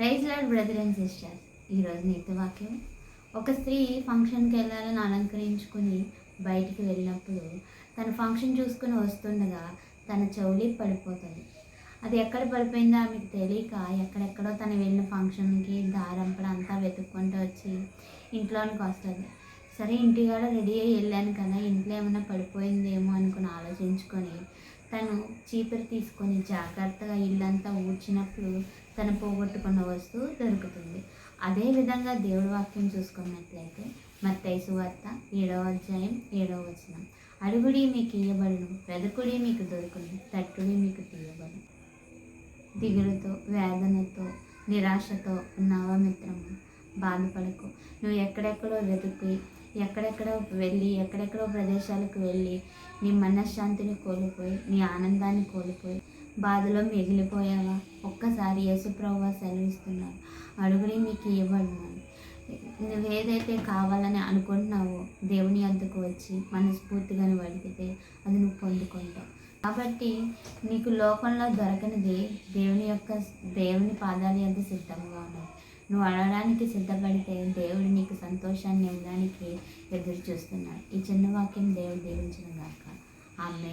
Rise Lord brother and sisters ఈరోజు నీతి వాక్యం. ఒక స్త్రీ ఫంక్షన్కి వెళ్ళాలని అలంకరించుకుని బయటికి వెళ్ళినప్పుడు తన ఫంక్షన్ చూసుకుని వస్తుండగా తన చెవులి పడిపోతుంది అది ఎక్కడ పడిపోయిందో ఆమెకు తెలియక ఎక్కడెక్కడో తను వెళ్ళిన ఫంక్షన్కి దారంపడ అంతా వెతుక్కుంటూ వచ్చి ఇంట్లోనికి వస్తుంది. సరే ఇంటికాడ రెడీ అయ్యి వెళ్ళాను కదా ఇంట్లో ఏమైనా పడిపోయిందేమో అనుకుని ఆలోచించుకొని తను చీపురు తీసుకొని జాగ్రత్తగా ఇల్లంతా ఊడ్చినప్పుడు తను పోగొట్టుకున్న వస్తువు దొరుకుతుంది. అదే విధంగా దేవుడి వాక్యం చూసుకున్నట్లయితే మత్తైసు వార్త ఏడవ అధ్యాయం ఏడవ వచనం. అడుగుడి మీకు ఇయ్యబడును వెదకుడి మీకు దొరుకును తట్టుడి మీకు తీయబడును. దిగులుతో వేదనతో నిరాశతో ఉన్నావా మిత్రము? బాధపడకు. నువ్వు ఎక్కడెక్కడో వెతుకి ఎక్కడెక్కడో వెళ్ళి ఎక్కడెక్కడో ప్రదేశాలకు వెళ్ళి నీ మనశ్శాంతిని కోల్పోయి నీ ఆనందాన్ని కోల్పోయి బాధలో మిగిలిపోయావా? ఒక్కసారి యేసుప్రభువా సెలవిస్తున్నావు అడుగుని మీకు ఇవ్వబడినాను నువ్వు ఏదైతే కావాలని అనుకుంటున్నావో దేవుని వద్దకు వచ్చి మనస్ఫూర్తిగా నువ్వు అడిగితే అది నువ్వు పొందుకుంటావు. కాబట్టి నీకు లోకంలో దొరకనిది దేవుని యొక్క దేవుని పాదాలు ఎంత సిద్ధంగా ఉన్నాయి నువ్వు అడగడానికి సిద్ధపడితే దేవుడు నీకు సంతోషాన్ని ఇవ్వడానికి ఎదురు చూస్తున్నాడు ఈ చిన్న వాక్యం దేవుడు దీవించిన గాక. ఆమె